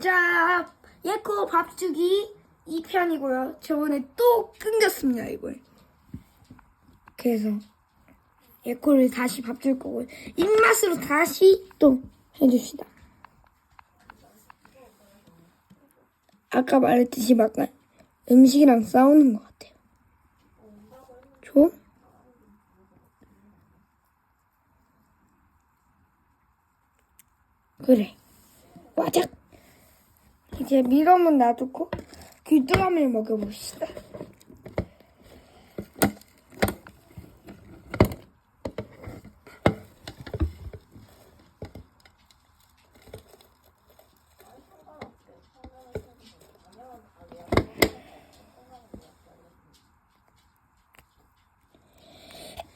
자, 예코 밥주기 2편이고요. 저번에 또 끊겼습니다, 이걸. 그래서 예코를 다시 밥 줄 거고 입맛으로 다시 또 해줍시다. 아까 말했듯이 막 음식이랑 싸우는 것 같아요. 좀? 그래. 맞아. 이제 밀어만 놔두고 귀뚜라미를 먹여봅시다.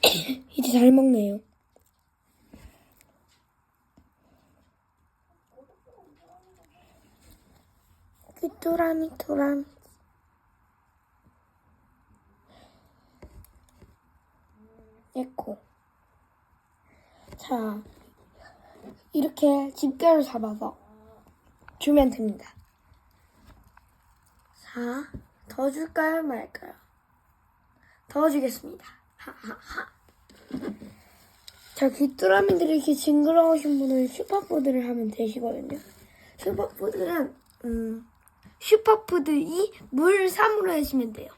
이제 잘 먹네요. 귀뚜라미 또라미. 에코. 자 이렇게 집게를 잡아서 주면 됩니다. 자 더 줄까요 말까요? 더 주겠습니다. 자 귀뚜라미들이 이렇게 징그러우신 분은 슈퍼푸드를 하면 되시거든요. 슈퍼푸드는 음 슈퍼푸드 이물 3으로 하시면 돼요.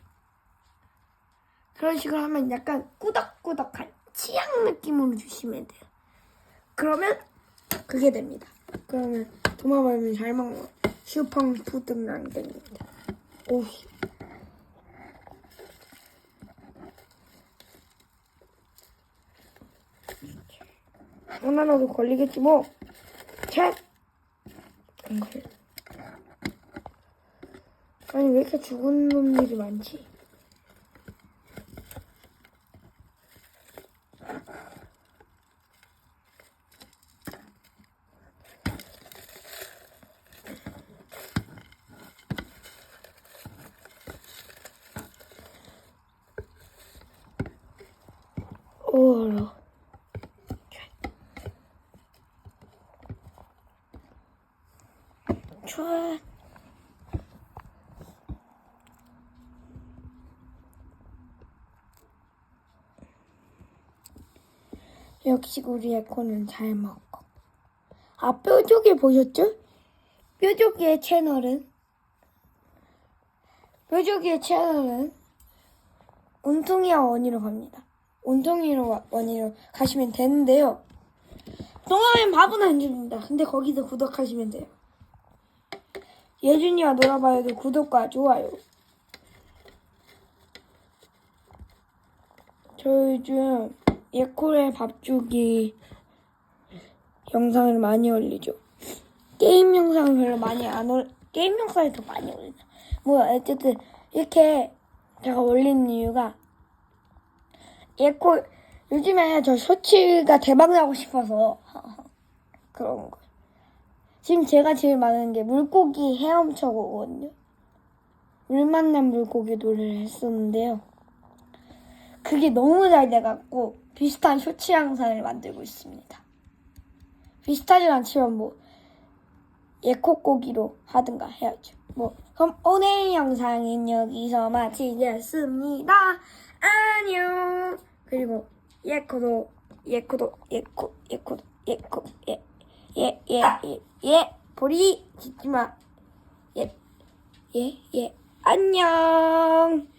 그런 식으로 하면 약간 꾸덕꾸덕한 치약 느낌으로 주시면 돼요. 그러면 그게 됩니다. 그러면 도마뱀이 잘 먹는 슈퍼푸드랑 됩니다. 오. 하나라도 걸리겠지 뭐. 책. 안 걸려. 아니 왜 이렇게 죽은 놈들이 많지? 오, 어려워. 좋아. 역시 우리 에코는 잘 먹고. 아, 뾰족이 보셨죠? 뾰족이의 채널은, 뾰족이의 채널은 온통이와 원이로 갑니다. 온통이로 와- 원이로 가시면 되는데요. 동화면 밥은 안 줍니다. 근데 거기서 구독하시면 돼요. 예준이와 놀아봐요도 구독과 좋아요. 저 요즘 예콜의 밥주기 영상을 많이 올리죠. 게임 영상을 별로 많이 안 올, 게임 영상을 더 많이 올리죠. 뭐, 어쨌든, 이렇게 제가 올리는 이유가, 예콜, 요즘에 저 쇼츠가 대박 나고 싶어서, 그런 거. 지금 제가 제일 많은 게 물고기 헤엄쳐거거든요. 물 만난 물고기 노래를 했었는데요. 그게 너무 잘 돼갖고 비슷한 쇼츠 영상을 만들고 있습니다. 비슷하진 않지만 뭐 예코고기로 하든가 해야죠. 뭐 그럼 오늘 영상은 여기서 마치겠습니다. 안녕. 그리고 예코도 예코도 예코 예코도 예코 예 예 예예 보리 짓지마 예예예 안녕.